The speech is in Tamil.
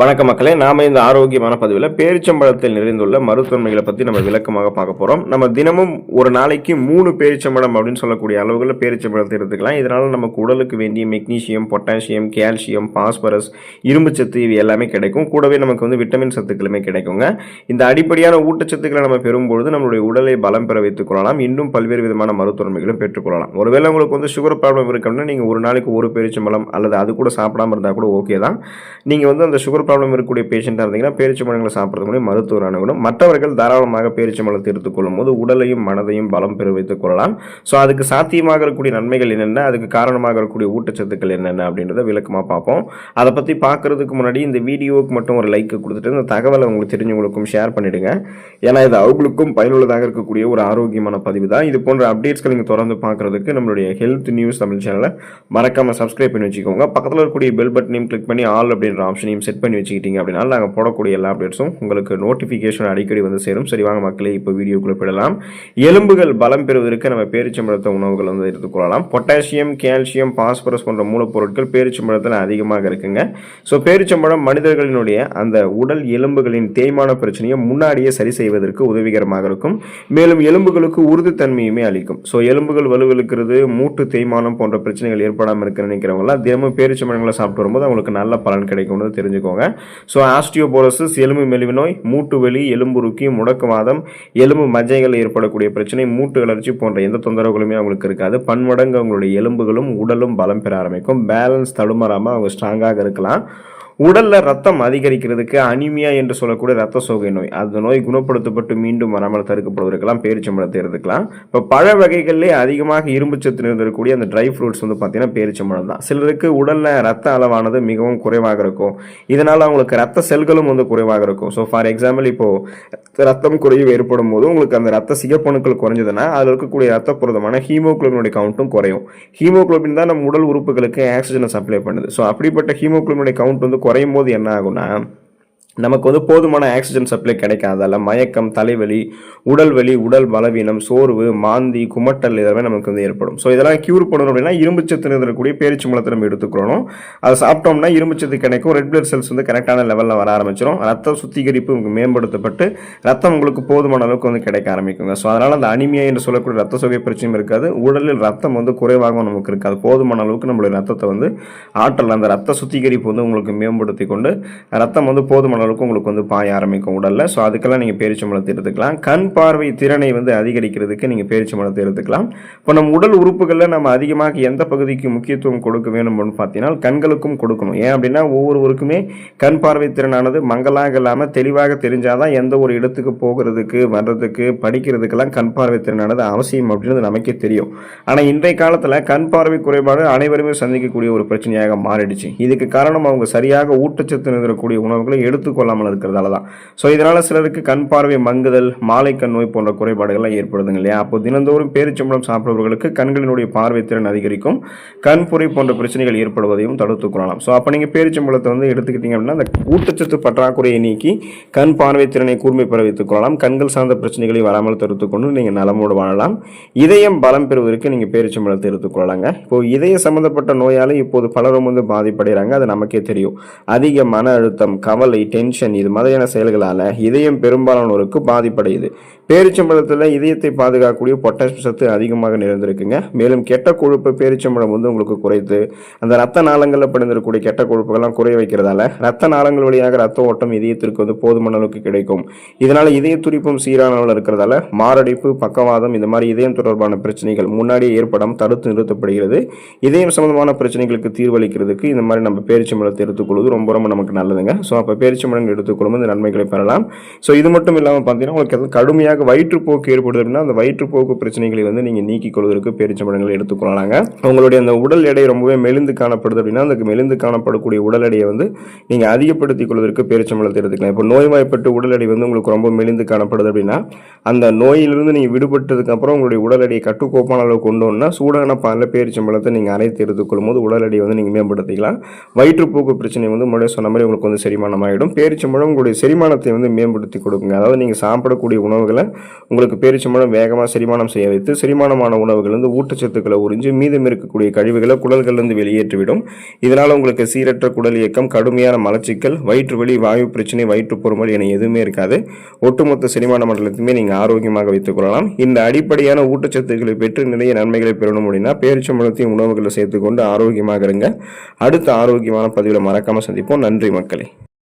வணக்க மக்களே நாம இந்த ஆரோக்கியமான பதிவில் பேரிச்சம்பழத்தில் நிறைந்துள்ள மருத்துவமைகளை பற்றி நம்ம விளக்கமாக பார்க்க போகிறோம் நம்ம தினமும் ஒரு நாளைக்கு மூணு பேரிச்சம்பழம் அப்படின்னு சொல்லக்கூடிய அளவுகளில் பேரிச்சம்பழத்தை எடுத்துக்கலாம். இதனால் நமக்கு உடலுக்கு வேண்டிய மெக்னீசியம் பொட்டாசியம் கால்சியம் பாஸ்பரஸ் இரும்பு சத்து இவை எல்லாமே கிடைக்கும். கூடவே நமக்கு வந்து விட்டமின் சத்துக்களுமே கிடைக்குங்க. இந்த அடிப்படையான ஊட்டச்சத்துக்களை நம்ம பெறும்பொழுது நம்மளுடைய உடலை பலம் பெற வைத்துக் கொள்ளலாம். இன்னும் பல்வேறு விதமான மருத்துவமைகளும் பெற்றுக்கொள்ளலாம் ஒருவேளை உங்களுக்கு வந்து சுகர் ப்ராப்ளம் இருக்குன்னா நீங்கள் ஒரு நாளைக்கு ஒரு பேரிச்சம்பழம் அல்லது அது கூட சாப்பிடாம இருந்தால் கூட ஓகே தான். நீங்கள் வந்து அந்த சுகர் ப்ராப்ளம் இருக்கக்கூடிய பேஷண்ட்டாக இருந்தீங்கன்னா பேரிச்சம்பழங்களை சாப்பிட்றது மூலம் மருத்துவர் அணுகணும். மற்றவர்கள் தாராளமாக பேரிச்சம்பழத்தை எடுத்துக்கொள்ளும் போது உடலையும் மனதையும் பலம் பெற வைத்துக் கொள்ளலாம். ஸோ அதுக்கு சாத்தியமாக இருக்கக்கூடிய நன்மைகள் என்னென்ன? அதுக்கு காரணமாக இருக்கக்கூடிய ஊட்டச்சத்துக்கள் என்னென்ன அப்படின்றத விளக்கமாக பார்ப்போம். அதை பற்றி பார்க்கறதுக்கு முன்னாடி இந்த வீடியோவுக்கு மட்டும் ஒரு லைக் கொடுத்துட்டு இந்த தகவலை உங்களுக்கு தெரிஞ்சவங்களுக்கும் ஷேர் பண்ணிவிடுங்க ஏன்னா இது அவங்களுக்கும் பயனுள்ளதாக இருக்கக்கூடிய ஒரு ஆரோக்கியமான பதிவு தான். இது போன்ற அப்டேட்ஸ்கள் நீங்கள் தொடர்ந்து பார்க்குறதுக்கு நம்மளுடைய ஹெல்த் நியூஸ் தமிழ் சேனலை மறக்காமல் சப்ஸ்கிரைப் பண்ணி வச்சுக்கோங்க. பக்கத்தில் இருக்கக்கூடிய பெல் பட்டனையும் கிளிக் பண்ணி ஆல் அப்படின்ற ஆப்ஷனையும் செட் பண்ணி வச்சுக்கிட்டீங்க அப்படின்னா நாங்கள் போடக்கூடிய எல்லா அப்டேட்ஸும் உங்களுக்கு நோட்டிஃபிகேஷன் அடிக்கடி வந்து சேரும். சரி வாங்க மக்களே இப்போ வீடியோக்குள்ளே போயிடலாம். எலும்புகள் பலம் பெறுவதற்கு நம்ம பேரிச்சம்பழத்த உணவுகள் வந்து எடுத்துக்கொள்ளலாம் பொட்டாசியம் கால்சியம் பாஸ்பரஸ் போன்ற மூலப்பொருட்கள் பேரிச்சம்பழத்தில் அதிகமாக இருக்குங்க. ஸோ பேரிச்சம்பழம் மனிதர்களினுடைய அந்த உடல் எலும்புகளின் தேய்மான பிரச்சனையை முன்னாடியே சரி செய்வதற்கு உதவிகரமாக இருக்கும். மேலும் எலும்புகளுக்கு உறுதித்தன்மையுமே அளிக்கும். ஸோ எலும்புகள் வலுவிழுக்கிறது மூட்டு தேய்மானம் போன்ற பிரச்சனைகள் ஏற்படாமல் இருக்குன்னு நினைக்கிறவங்களாம் தினமும் பேரிச்சம்பழங்களை சாப்பிட்டு வரும்போது அவங்களுக்கு நல்ல பலன் கிடைக்கும்னு தெரிஞ்சுக்கோங்க. ஸோ ஆஸ்டியோபோரோசிஸ் எலும்பு மெலிவு நோய் மூட்டு வலி எலும்புருக்கி முடக்குவாதம் எலும்பு மஜைகள் ஏற்படக்கூடிய பிரச்சனை மூட்டு வளர்ச்சி போன்ற எந்த தொந்தரவுகளுமே அவங்களுக்கு இருக்காது. பன்மடங்கு அவங்களுடைய எலும்புகளும் உடலும் பலம் பெற ஆரம்பிக்கும். பேலன்ஸ் தடுமாறாமல் அவங்க ஸ்ட்ராங்காக இருக்கலாம். உடலில் ரத்தம் அதிகரிக்கிறதுக்கு அனிமியா என்று சொல்லக்கூடிய ரத்த சோகை நோய். அந்த நோய் குணப்படுத்தப்பட்டு மீண்டும் வராமல் தடுக்கப்படுவதற்கெல்லாம் பேரிச்சம்பழத்தை எடுத்துக்கலாம். இப்போ பழ வகைகளிலே அதிகமாக இரும்பு சத்து இருந்திருக்கக்கூடிய அந்த ட்ரை ஃப்ரூட்ஸ் வந்து பார்த்தீங்கன்னா பேரிச்சம்பழம் தான். சிலருக்கு உடலில் ரத்த அளவானது மிகவும் குறைவாக இருக்கும். இதனால் அவங்களுக்கு ரத்த செல்களும் வந்து குறைவாக இருக்கும். ஸோ ஃபார் எக்ஸாம்பிள் இப்போது ரத்தம் குறைவு ஏற்படும் போது உங்களுக்கு அந்த ரத்த சிகப்பணுக்கள் குறைஞ்சதுன்னா அதில் இருக்கக்கூடிய ரத்த புரதமான ஹீமோகுளோபினுடைய கவுண்ட்டும் குறையும். ஹீமோகுளோபின் தான் நம்ம உடல் உறுப்புகளுக்கு ஆக்சிஜனை சப்ளை பண்ணுது. ஸோ அப்படிப்பட்ட ஹீமோகுளோபினுடைய கவுண்ட் வந்து குறையும் போது என்ன ஆகும்னா நமக்கு வந்து போதுமான ஆக்சிஜன் சப்ளை கிடைக்காதால மயக்கம் தலைவலி உடல் வலி உடல் பலவீனம் சோர்வு மாந்தி குமட்டல் இதெல்லாமே நமக்கு வந்து ஏற்படும். ஸோ இதெல்லாம் க்யூர் பண்ணணும் அப்படின்னா இரும்புச்சத்து இருக்கக்கூடிய பேரிச்சு மூலத்தை நம்ம எடுத்துக்கிறோம் அதை சாப்பிட்டோம்னா இரும்புச்சத்து கிடைக்கும். ரெட் பிளட் செல்ஸ் வந்து கரெக்டான லெவலில் வர ஆரம்பிச்சிடும் ரத்த சுத்திகரிப்பு உங்களுக்கு மேம்படுத்தப்பட்டு ரத்தம் உங்களுக்கு போதுமான அளவுக்கு வந்து கிடைக்க ஆரம்பிக்குங்க. ஸோ அதனால் அந்த அனிமியா என்று சொல்லக்கூடிய ரத்த சோகை பிரச்சனையும் இருக்காது. உடலில் ரத்தம் வந்து குறைவாகவும் நமக்கு இருக்காது. போதுமான அளவுக்கு நம்மளுடைய ரத்தத்தை வந்து ஆற்றல் அந்த ரத்த சுத்திகரிப்பு வந்து உங்களுக்கு மேம்படுத்தி கொண்டு ரத்தம் வந்து போதுமான அளவுக்கு உங்களுக்கு வந்து பாய ஆரம்பிக்கும் உடலில். ஸோ அதுக்கெல்லாம் நீங்கள் பேரிச்சம்பழத்தை எடுத்துக்கலாம். கண் பார்வை திறனை வந்து அதிகரிக்கிறதுக்கு நீங்கள் பேரிச்சம்பழத்தை எடுத்துக்கலாம். இப்போ நம்ம உடல் உறுப்புகளில் நம்ம அதிகமாக எந்த பகுதிக்கு முக்கியத்துவம் கொடுக்க வேணும்னு பார்த்தீங்கன்னா கண்களுக்கும் கொடுக்கணும். ஏன் அப்படின்னா ஒவ்வொருவருக்குமே கண் பார்வை திறனானது மங்கலாக இல்லாமல் தெளிவாக தெரிஞ்சால் தான் எந்த ஒரு இடத்துக்கு போகிறதுக்கு வர்றதுக்கு படிக்கிறதுக்கெல்லாம் கண் பார்வை திறனானது அவசியம் அப்படின்றது நமக்கே தெரியும். ஆனால் இன்றைய காலத்தில் கண் பார்வை குறைபாடு அனைவருமே சந்திக்கக்கூடிய ஒரு பிரச்சனையாக மாறிடுச்சு. இதுக்கு காரணம் அவங்க சரியாக ஊட்டச்சத்து நிறைந்தக்கூடிய உணவுகளை கொள்ளாமல் இருக்கிறதால தான் ஸோ இதனால் சிலருக்கு கண் பார்வை மங்குதல் மாலை கண் நோய் போன்ற குறைபாடுகள்லாம் ஏற்படுதுங்க இல்லையா? அப்போ தினந்தோறும் பேரிச்சம்பளம் சாப்பிடுபவர்களுக்கு கண்களினுடைய பார்வை திறன் அதிகரிக்கும். கண் புரை போன்ற பிரச்சனைகள் ஏற்படுவதையும் தடுத்துக் கொள்ளலாம். ஸோ அப்போ நீங்கள் பேரிச்சம்பளத்தை வந்து எடுத்துக்கிட்டீங்க அப்படின்னா அந்த ஊட்டச்சத்து பற்றாக்குறையை நீக்கி கண் பார்வை திறனை கூர்மை பெற வைத்துக் கொள்ளலாம். கண்கள் சார்ந்த பிரச்சனைகளை வராமல் தடுத்து கொண்டு நீங்கள் நலமோடு வாழலாம். இதயம் பலம் பெறுவதற்கு நீங்கள் பேரிச்சம்பளத்தை எடுத்துக்கொள்ளலாங்க இப்போ இதய சம்பந்தப்பட்ட நோயால் இப்போது பலரும் வந்து பாதிப்படைகிறாங்க. அது நமக்கே தெரியும். அதிக மன அழுத்தம் கவலை டென்ஷன் இது மாதிரியான செயல்களால் இதயம் பெரும்பாலானோருக்கு பாதிப்படையுது. பேரிச்சம்பழத்தில் இதயத்தை பாதுகாக்கக்கூடிய பொட்டாசியம் சத்து அதிகமாக நிறைந்திருக்குங்க. மேலும் கெட்ட கொழுப்பு பேரிச்சம்பழம் வந்து உங்களுக்கு குறைத்து அந்த ரத்த நாளங்களில் படிந்திருக்கக்கூடிய கெட்ட கொழுப்புகள்லாம் குறைய வைக்கிறதால ரத்த நாளங்கள் வழியாக ரத்த ஓட்டம் இதயத்திற்கு வந்து போதுமான அளவுக்கு கிடைக்கும். இதனால் இதய துடிப்பும் சீரான அளவில் இருக்கிறதால மாரடைப்பு பக்கவாதம் இந்த மாதிரி இதயம் தொடர்பான பிரச்சனைகள் முன்னாடியே ஏற்படாமல் தடுத்து நிறுத்தப்படுகிறது. இதயம் சம்பந்தமான பிரச்சனைகளுக்கு தீர்வளிக்கிறதுக்கு இந்த மாதிரி நம்ம பேரிச்சம்பழத்தை எடுத்துக்கொள்வது ரொம்ப ரொம்ப நமக்கு நல்லதுங்க. ஸோ அப்போ பேரிச்சம்பழங்கள் எடுத்துக்கொள்ளும் இந்த நன்மைகளை பெறலாம். ஸோ இது மட்டும் இல்லாமல் பார்த்தீங்கன்னா உங்களுக்கு எதுவும் கடுமையாக வயிற்றுப்போக்கு ஏற்படுது அப்படின்னா அந்த வயிற்றுப்போக்கு பிரச்சனைகளை வந்து நீங்கள் நீக்கிக் கொள்வதற்கு பேரிச்சம்பழங்களை எடுத்துக்கொள்ளலாங்க. உங்களுடைய அந்த உடல் எடை ரொம்பவே மெலிந்து காணப்படுது அப்படின்னா அந்த மெலிந்து காணப்படக்கூடிய உடல் எடையை வந்து நீங்கள் அதிகப்படுத்திக் கொள்வதற்கு பேரிச்சம்பழத்தை எடுத்துக்கலாம். இப்போ நோய்வாய்ப்பட்டு உடல் எடை வந்து உங்களுக்கு ரொம்ப மெலிந்து காணப்படுது அப்படின்னா அந்த நோயிலிருந்து நீங்கள் விடுபட்டதுக்கு அப்புறம் உங்களுடைய உடல் எடையை கட்டுக்கோப்பான அளவு கொண்டு வந்தா சூடான பாலில் பேரிச்சம்பழத்தை நீங்கள் அரைத்து எடுத்துக்கொள்ளும் போது உடல் எடையை வந்து நீங்கள் மேம்படுத்திக்கலாம். வயிற்றுப்போக்கு பிரச்சனை வந்து முன்னாடி சொன்ன மாதிரி உங்களுக்கு வந்து செரிமானம் ஆகிடும் பேரிச்சம்பழம் உங்களுடைய செரிமானத்தை வந்து மேம்படுத்தி கொடுக்குங்க. அதாவது நீங்கள் சாப்பிடக்கூடிய உணவுகளை உங்களுக்கு பேரிச்சம்பழம் வேகமாக செரிமானம் செய்ய வைத்து செரிமானமான உணவுகள் வந்து ஊட்டச்சத்துக்களை உறிஞ்சு மீதம் இருக்கக்கூடிய கழிவுகளை குடல்கள்லேருந்து வெளியேற்றிவிடும். இதனால் உங்களுக்கு சீரற்ற குடல் இயக்கம் கடுமையான மலச்சிக்கல் வயிற்று வலி வாயு பிரச்சனை வயிற்று பொறுமல் என எதுவுமே இருக்காது. ஒட்டுமொத்த செரிமான மண்டலத்தையுமே நீங்கள் ஆரோக்கியமாக வைத்துக் கொள்ளலாம். இந்த அடிப்படையான ஊட்டச்சத்துக்களை பெற்று நிறைய நன்மைகளை பெறணும் அப்படின்னா பேரிச்சம்பழத்தையும் உணவுகளை சேர்த்துக்கொண்டு ஆரோக்கியமாக இருங்க. அடுத்த ஆரோக்கியமான பதிவில் மறக்காமல் சந்திப்போம். நன்றி மக்களே.